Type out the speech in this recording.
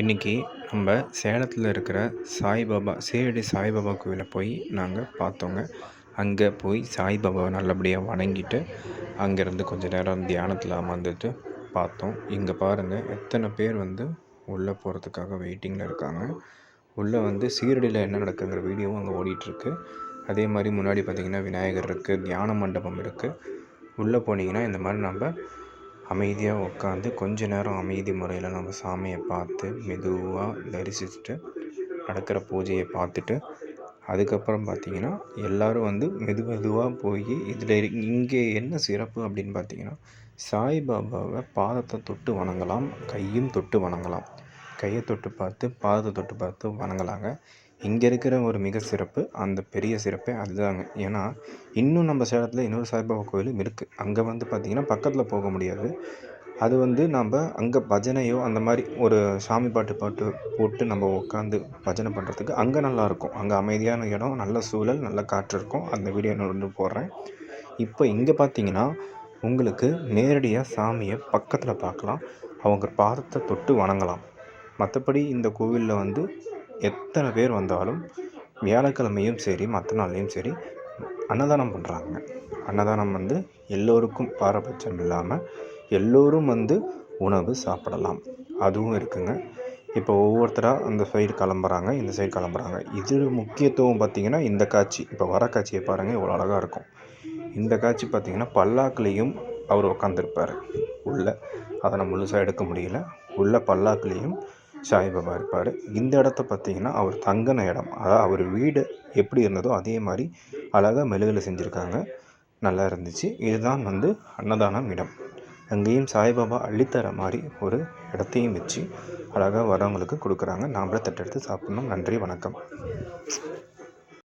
இன்றைக்கி நம்ம சேலத்தில் இருக்கிற சாய்பாபா சீரடி சாய்பாபா கோவிலை போய் நாங்கள் பார்த்தோங்க. அங்கே போய் சாய்பாபாவை நல்லபடியாக வணங்கிட்டு அங்கேருந்து கொஞ்சம் நேரம் தியானத்தில் அமர்ந்துட்டு பார்த்தோம். இங்கே பாருங்கள் எத்தனை பேர் வந்து உள்ளே போகிறதுக்காக வெயிட்டிங்கில் இருக்காங்க. உள்ளே வந்து சீரடியில் என்ன நடக்குங்கிற வீடியோவும் அங்கே ஓடிட்டுருக்கு. அதே மாதிரி முன்னாடி பார்த்திங்கன்னா விநாயகர் இருக்குது தியான மண்டபம் இருக்குது உள்ளே போனீங்கன்னா இந்த மாதிரி நம்ம அமைதியாக உட்காந்து கொஞ்ச நேரம் அமைதி முறையில் நம்ம சாமியை பார்த்து மெதுவாக தரிசிச்சுட்டு நடக்கிற பூஜையை பார்த்துட்டு அதுக்கப்புறம் பார்த்திங்கன்னா எல்லோரும் வந்து மெது மெதுவாக போய் இதில் இங்கே என்ன சிறப்பு அப்படின்னு பார்த்திங்கன்னா சாய்பாபாவை பாதத்தை தொட்டு வணங்கலாம் கையும் தொட்டு வணங்கலாம். கையை தொட்டு பார்த்து பாதத்தை தொட்டு பார்த்து வணங்கலாங்க. இங்கே இருக்கிற ஒரு மிக சிறப்பு அந்த பெரிய சிறப்பே அதுதாங்க. ஏன்னா இன்னும் நம்ம சேலத்தில் இன்னொரு சாய்பாபா கோயிலும் இருக்குது அங்கே வந்து பார்த்திங்கன்னா பக்கத்தில் போக முடியாது. அது வந்து நம்ம அங்கே பஜனையோ அந்த மாதிரி ஒரு சாமி பாட்டு பாட்டு போட்டு நம்ம உட்காந்து பஜனை பண்ணுறதுக்கு அங்கே நல்லாயிருக்கும் அங்கே அமைதியான இடம் நல்ல சூழல் நல்ல காற்று இருக்கும். அந்த வீடியோ நான் வந்து போடுறேன். இப்போ இங்கே பார்த்தீங்கன்னா உங்களுக்கு நேரடியாக சாமியை பக்கத்தில் பார்க்கலாம் அவங்க பாதத்தை தொட்டு வணங்கலாம். மற்றபடி இந்த கோவிலில் வந்து எத்தனை பேர் வந்தாலும் வியாழக்கிழமையும் சரி மற்ற நாள்லேயும் சரி அன்னதானம் பண்ணுறாங்க அன்னதானம் வந்து எல்லோருக்கும் பாரபட்சம் இல்லாமல் எல்லோரும் வந்து உணவு சாப்பிடலாம். அதுவும் இருக்குங்க. இப்போ ஒவ்வொருத்தராக அந்த சைடு கிளம்புறாங்க இந்த சைடு கிளம்புறாங்க. இது முக்கியத்துவம் பார்த்திங்கன்னா இந்த காட்சி. இப்போ வர காட்சியை பாருங்கள் இவ்வளோ அழகாக இருக்கும். இந்த காட்சி பார்த்திங்கன்னா பல்லாக்குலேயும் அவர் உட்காந்துருப்பார் உள்ளே அதை நம்ம முழுசாக எடுக்க முடியல. உள்ள பல்லாக்குலேயும் சாய்பாபா இருப்பார். இந்த இடத்த பார்த்திங்கன்னா அவர் தங்கின இடம். அதாவது அவர் வீடு எப்படி இருந்ததோ அதே மாதிரி அழகாக மெழுகில் செஞ்சுருக்காங்க. நல்லா இருந்துச்சு. இதுதான் வந்து அன்னதானம் இடம். அங்கேயும் சாய்பாபா அள்ளித்தர மாதிரி ஒரு இடத்தையும் வச்சு அழகாக வரவங்களுக்கு கொடுக்குறாங்க. நாமளே தட்டெடுத்து சாப்பிட்ணும். நன்றி வணக்கம்.